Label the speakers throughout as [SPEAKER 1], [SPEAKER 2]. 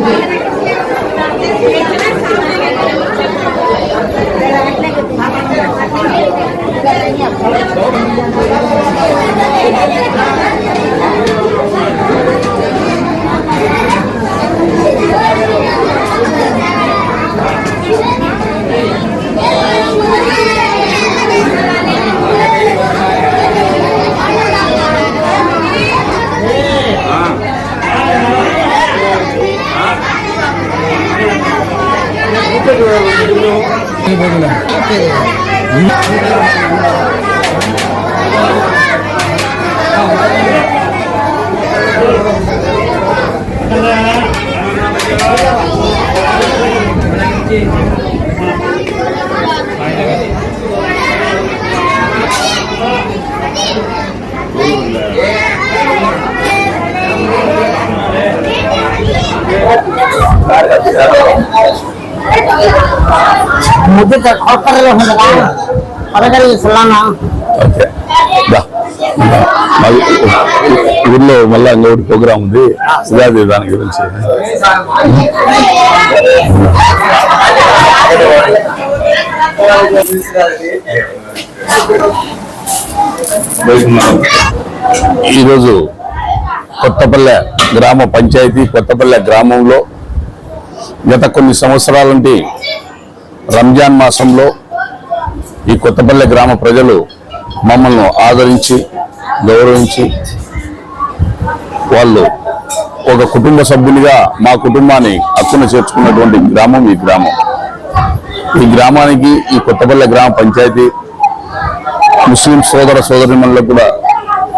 [SPEAKER 1] Thank you. Gracias. ఊర్లో మళ్ళీ ఇంకొకటి ప్రోగ్రామ్ ఉంది. ఉగాది దాని గురించి. ఈరోజు కొత్తపల్లె గ్రామ పంచాయతీ కొత్తపల్లె గ్రామంలో గత కొన్ని సంవత్సరాల నుండి రంజాన్ మాసంలో ఈ కొత్తపల్లె గ్రామ ప్రజలు మమ్మల్ని ఆదరించి గౌరవించి వాళ్ళు ఒక కుటుంబ సభ్యునిగా మా కుటుంబాన్ని హక్కున చేర్చుకున్నటువంటి గ్రామం ఈ గ్రామం. ఈ గ్రామానికి ఈ కొత్తపల్లె గ్రామ పంచాయతీ ముస్లిం సోదర సోదరిమణులకు కూడా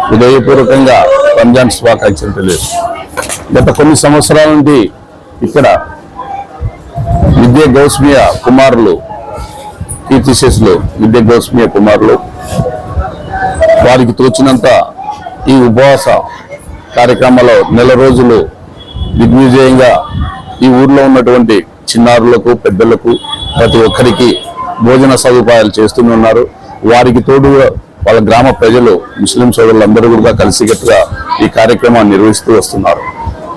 [SPEAKER 1] హృదయపూర్వకంగా రంజాన్ శుభాకాంక్షలు తెలియదు గత కొన్ని సంవత్సరాల నుండి ఇక్కడ విద్య గౌస్మియ కుమారులు కీర్తిశేషులు విద్య గౌస్మియ కుమారులు. వారికి తోచినంత ఈ ఉపవాస కార్యక్రమంలో నెల రోజులు దిగ్విజయంగా ఈ ఊర్లో ఉన్నటువంటి చిన్నారులకు పెద్దలకు ప్రతి ఒక్కరికి భోజన సదుపాయాలు చేస్తూనే ఉన్నారు. వారికి తోడు వాళ్ళ గ్రామ ప్రజలు ముస్లిం సోదరులందరూ కూడా కలిసికట్టుగా ఈ కార్యక్రమాన్ని నిర్వహిస్తూ వస్తున్నారు.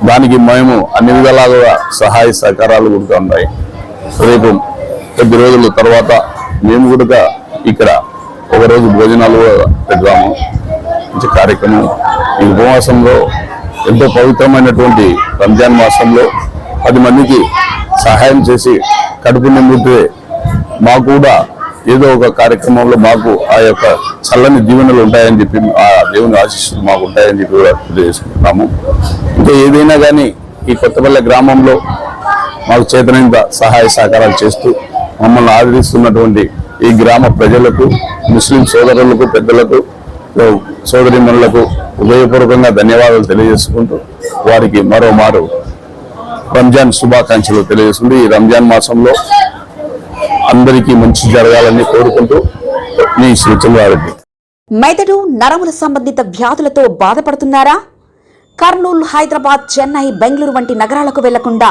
[SPEAKER 1] దానికి మేము అన్ని విధాలుగా సహాయ సహకారాలు కూడా ఉన్నాయి. రేపు కొద్ది రోజుల తర్వాత మేము కూడా ఇక్కడ ఒక రోజు భోజనాలు పెడదాము. మంచి కార్యక్రమం. ఈ ఉపవాసంలో ఎంతో పవిత్రమైనటువంటి రంజాన్ మాసంలో పది మందికి సహాయం చేసి కడుపు నిండితే మాకు కూడా ఏదో ఒక కార్యక్రమంలో మాకు ఆ యొక్క చల్లని దీవెనలు ఉంటాయని చెప్పి ఆ దేవుని ఆశీస్సులు మాకు ఉంటాయని చెప్పి కూడా తెలియజేసుకుంటున్నాము. ఇంకా ఏదైనా కానీ ఈ కొత్తపల్లె గ్రామంలో మాకు చేతనంత సహాయ సహకారాలు చేస్తూ మమ్మల్ని ఆదరిస్తున్నటువంటి ఈ గ్రామ ప్రజలకు ముస్లిం సోదరులకు పెద్దలకు సోదరిమణులకు హృదయపూర్వకంగా ధన్యవాదాలు తెలియజేసుకుంటూ వారికి మరోమారు రంజాన్ శుభాకాంక్షలు తెలియజేస్తుంది ఈ రంజాన్ మాసంలో అందరికీ మంచి జరగాలని కోరుకుంటూ మీ శ్రీ
[SPEAKER 2] మెదడు నరముల సంబంధిత వ్యాధులతో బాధపడుతున్నారా? కర్నూలు హైదరాబాద్ చెన్నై బెంగళూరు వంటి నగరాలకు వెళ్ళకుండా